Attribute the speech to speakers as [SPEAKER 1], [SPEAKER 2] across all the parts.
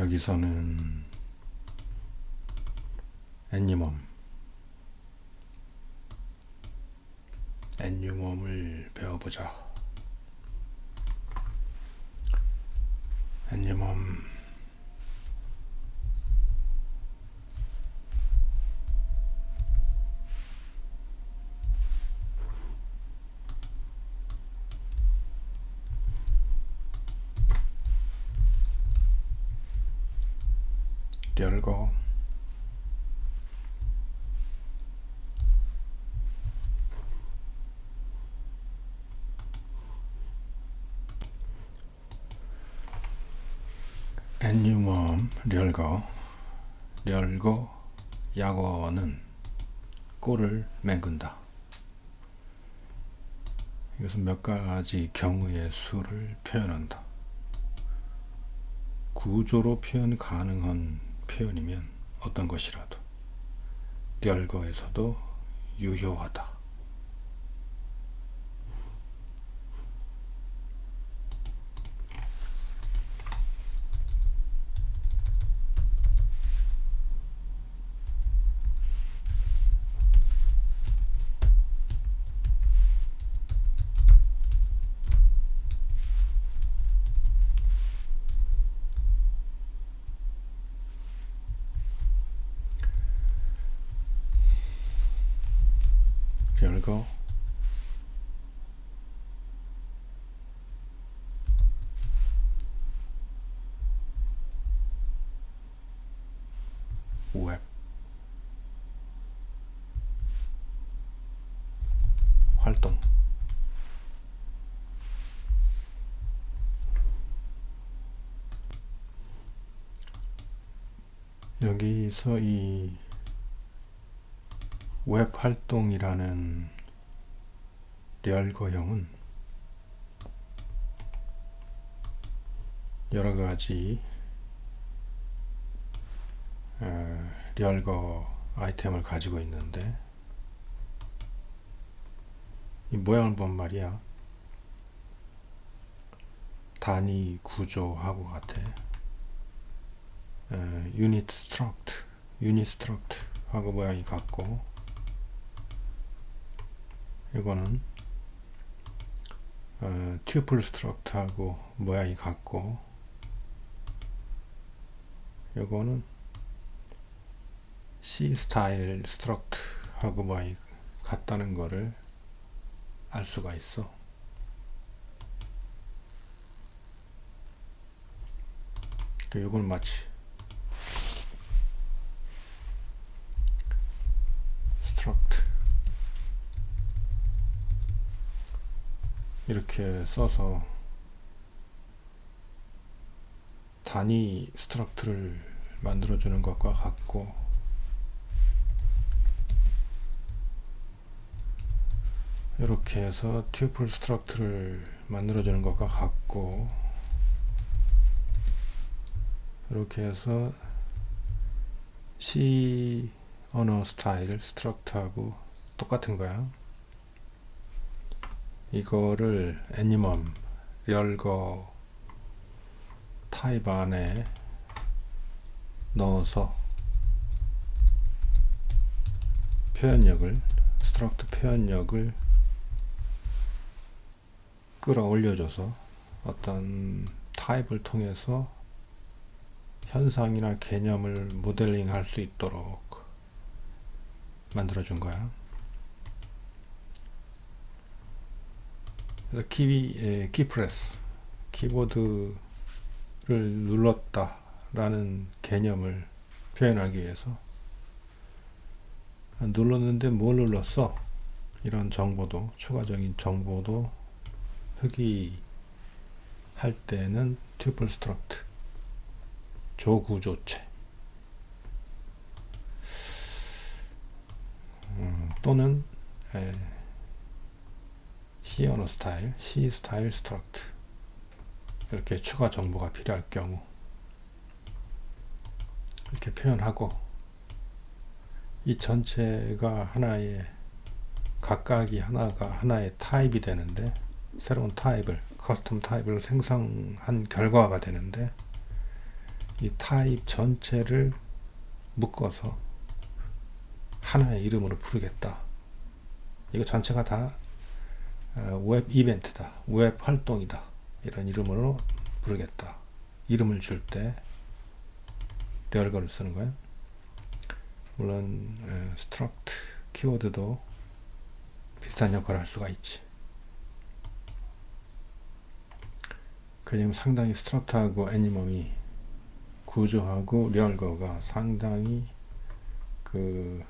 [SPEAKER 1] 여기서는 애니멈. 애니멈을 배워보자. 애니멈 열고 엔유멈 렬거 렬거 약어는 꼴을 맹근다. 이것은 몇 가지 경우의 수를 표현한다. 구조로 표현 가능한 표현이면 어떤 것이라도 렬거에서도 유효하다. 열고 웹 활동. 여기서 이 웹 활동이라는 리얼거형은 여러 가지 어, 리얼거 아이템을 가지고 있는데 이 모양을 본 말이야. 단위 구조하고 같아. 유닛 스트럭트 유닛 스트럭트 하고 모양이 같고 이거는 어, 튜플 스트럭트하고 모양이 같고 이거는 C 스타일 스트럭트하고 모양이 같다는 거를 알 수가 있어. 이건 마치 스트럭트 이렇게 써서 단위 스트럭트를 만들어주는 것과 같고 이렇게 해서 튜플 스트럭트를 만들어주는 것과 같고 이렇게 해서 C 언어 스타일 스트럭트하고 똑같은 거야. 이거를 애니멈 열거 타입 안에 넣어서 표현력을 스트럭트 표현력을 끌어올려줘서 어떤 타입을 통해서 현상이나 개념을 모델링 할 수 있도록 만들어준 거야. 그래서 키, 예, 키프레스, 키보드를 눌렀다 라는 개념을 표현하기 위해서 눌렀는데 뭘 눌렀어? 이런 정보도, 추가적인 정보도 표기할 때는 튜플 스트럭트, 조구조체, 음, 또는 에, C 언어 스타일, C 스타일 스트럭트 이렇게 추가 정보가 필요할 경우 이렇게 표현하고 이 전체가 하나의 각각이 하나가 하나의 타입이 되는데 새로운 타입을 커스텀 타입을 생성한 결과가 되는데 이 타입 전체를 묶어서 하나의 이름으로 부르겠다. 이거 전체가 다 웹 이벤트다. 웹 활동이다. 이런 이름으로 부르겠다. 이름을 줄때 리얼거를 쓰는 거예요. 물론 스트럭트 키워드도 비슷한 역할을 할 수가 있지. 그림 상당히 스트럭트하고 애니멈이 구조하고 리얼거가 상당히 그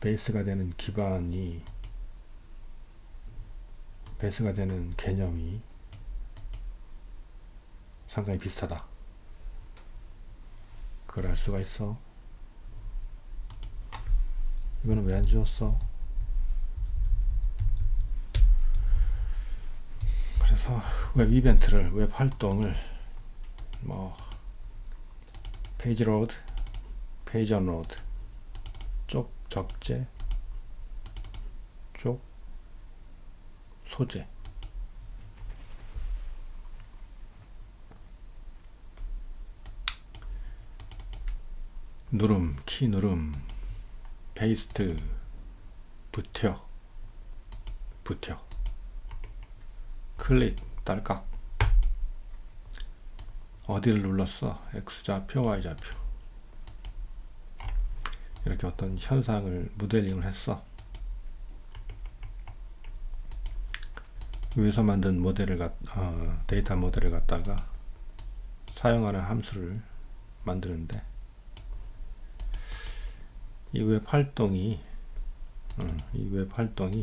[SPEAKER 1] 베이스가 되는 기반이 베이스가 되는 개념이 상당히 비슷하다. 그럴 수가 있어. 이거는 왜 안 지웠어? 그래서 웹 이벤트를 웹 활동을 뭐 페이지 로드, 페이지 언로드, 쪽 적재, 쪽 소재 누름, 키 누름, 페이스트, 붙여, 붙여, 클릭, 딸깍. 어디를 눌렀어? X좌표, Y좌표. 이렇게 어떤 현상을 모델링을 했어. 위에서 만든 모델을 갖, 어, 데이터 모델을 갖다가 사용하는 함수를 만드는데 이 웹 활동이 어, 이웹 활동이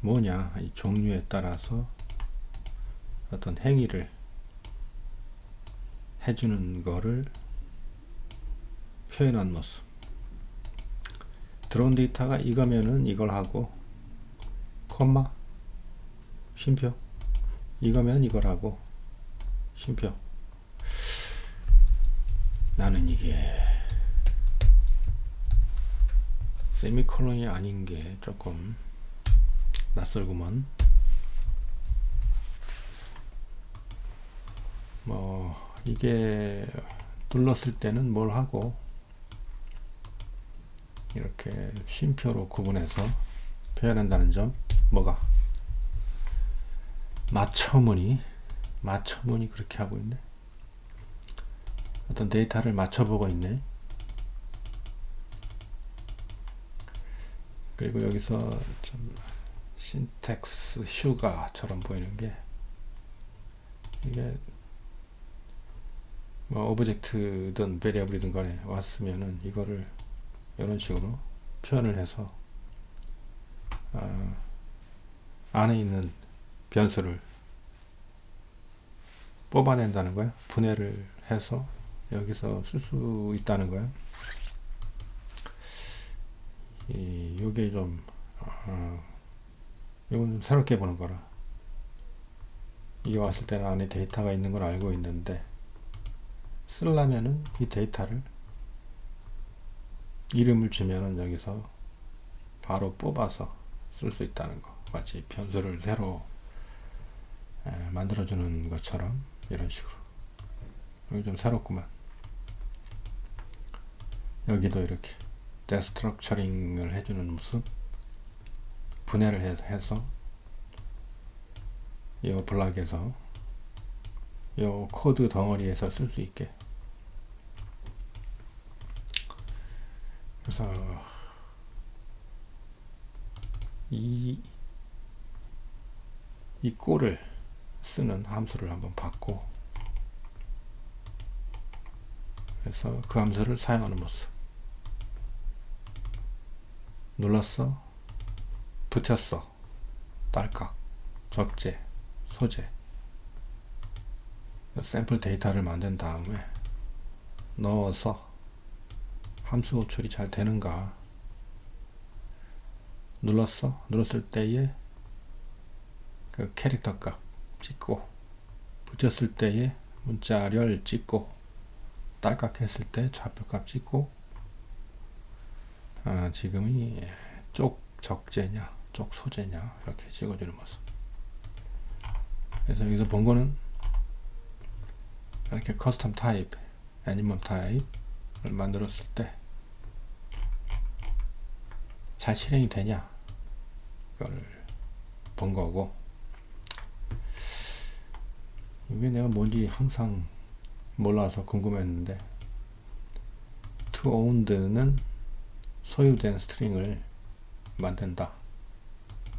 [SPEAKER 1] 뭐냐 이 종류에 따라서 어떤 행위를 해주는 거를 표현한 모습. 들어온 데이터가 이거면은 이걸 하고 콤마 쉼표. 이거면 이걸 하고. 쉼표. 나는 이게 세미콜론이 아닌 게 조금 낯설구먼. 뭐 이게 눌렀을 때는 뭘 하고 이렇게 쉼표로 구분해서 표현한다는 점 뭐가 맞춰무늬 맞춰무늬 그렇게 하고 있네. 어떤 데이터를 맞춰보고 있네. 그리고 여기서 좀 신텍스 휴가처럼 보이는 게 이게 뭐 오브젝트든 베리어블이든 간에 왔으면은 이거를 이런 식으로 표현을 해서 어, 안에 있는 변수를 뽑아낸다는 거야 분해를 해서 여기서 쓸 수 있다는 거야 이, 요게 좀, 어, 이건 좀 새롭게 보는 거라. 이게 왔을 때는 안에 데이터가 있는 걸 알고 있는데, 쓰려면은 이 데이터를 이름을 주면은 여기서 바로 뽑아서 쓸 수 있다는 거. 마치 변수를 새로 에, 만들어주는 것처럼 이런 식으로. 여기 좀 새롭구만. 여기도 이렇게. 데스트럭처링을 해주는 모습 분해를 해서 이 블락에서 이 코드 덩어리에서 쓸 수 있게 그래서 이, 이 꼴을 쓰는 함수를 한번 받고 그래서 그 함수를 사용하는 모습. 눌렀어? 붙였어. 딸깍. 적재. 소재. 샘플 데이터를 만든 다음에 넣어서 함수 호출이 잘 되는가? 눌렀어? 눌렀을 때에 그 캐릭터 값 찍고 붙였을 때에 문자열 찍고 딸깍 했을 때 좌표 값 찍고 아, 지금이 쪽 적재냐, 쪽 소재냐 이렇게 찍어주는 모습. 그래서 여기서 본 거는 이렇게 커스텀 타입, 애니멀 타입을 만들었을 때 잘 실행이 되냐 그걸 본 거고 이게 내가 뭔지 항상 몰라서 궁금했는데 to owned는 소유된 스트링을 만든다.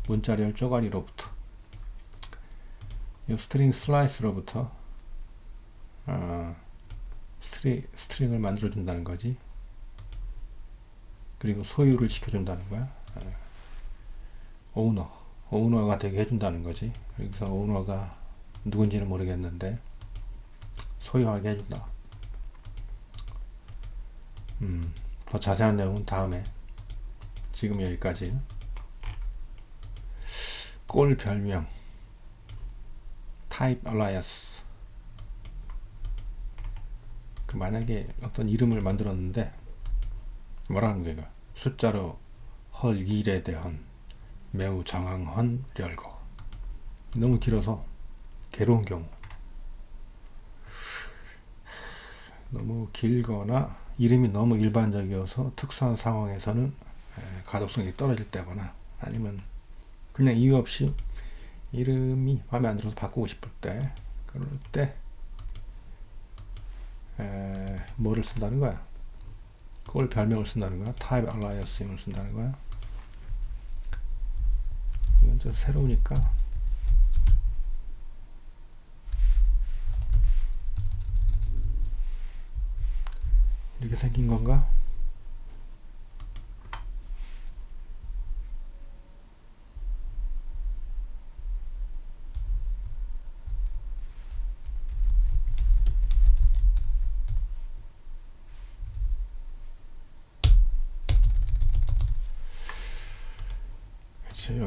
[SPEAKER 1] 문자열 쪼가리로부터. 이 스트링 슬라이스로부터 어, 스트리, 스트링을 만들어 준다는 거지. 그리고 소유를 시켜준다는 거야. 어, 오너 오너가 되게 해준다는 거지. 여기서 오너가 누군지는 모르겠는데 소유하게 해준다. 음, 더 자세한 내용은 다음에. 지금 여기까지. 꼴 별명. 타입 알라이어스 그 만약에 어떤 이름을 만들었는데 뭐라는 이거? 숫자로 헐 일에 대한 매우 정황헌 열고 너무 길어서 괴로운 경우 너무 길거나 이름이 너무 일반적이어서 특수한 상황에서는 에, 가독성이 떨어질 때거나 아니면 그냥 이유 없이 이름이 마음에 안 들어서 바꾸고 싶을 때 그럴 때 에, 뭐를 쓴다는 거야? 그걸 별명을 쓴다는 거야? 타입 알라이어스임을 쓴다는 거야? 이건 좀 새로우니까 이렇게 생긴 건가?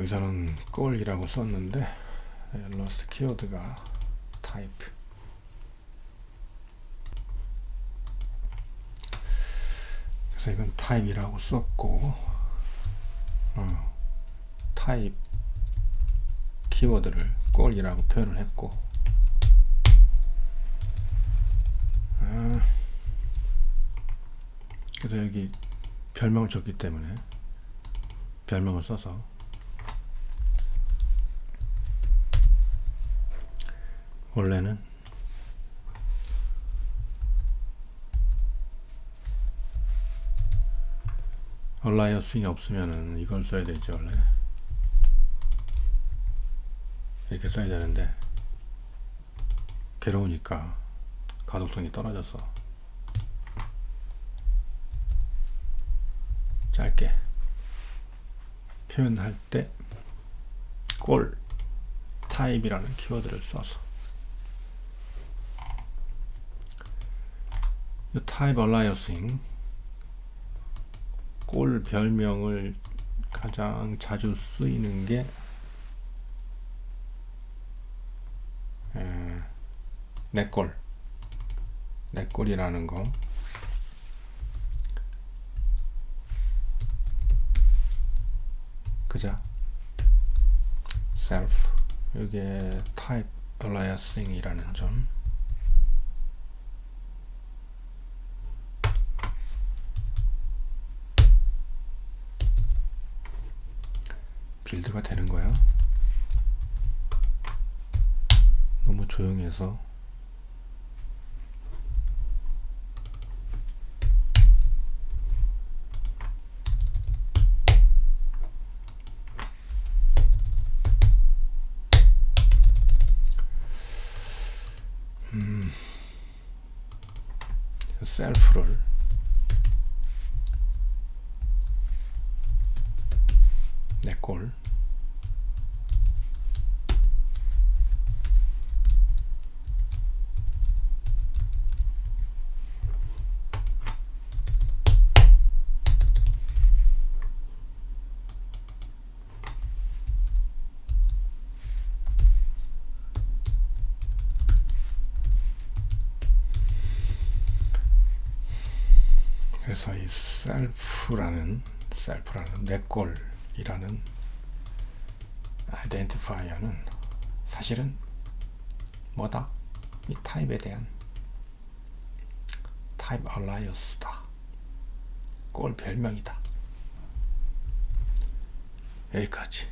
[SPEAKER 1] 여기서는 꼴이라고 썼는데 러스트 키워드가 타입 그래서 이건 타입이라고 썼고 어, 타입 키워드를 꼴이라고 표현을 했고. 아, 그래서 여기 별명을 줬기 때문에 별명을 써서. 원래는 얼라이어스이 없으면은 이걸 써야 되죠 원래. 이렇게 써야 되는데. 괴로우니까 가독성이 떨어져서. 짧게. 표현할 때꼴 타입이라는 키워드를 써서. 이 타입 얼라이어싱 꼴 별명을 가장 자주 쓰이는 게? 에, 내꼴 내꼴이라는 거. 그죠? Self. 이게 type aliasing이라는 점 빌드가 되는 거야? 너무 조용해서. 셀프를 내꼴 그래서 이 셀프라는 셀프라는 내꼴 이라는 아이덴티파이어는 사실은 뭐다? 이 타입에 대한 타입 알라이어스다, 꼴 별명이다. 여기까지.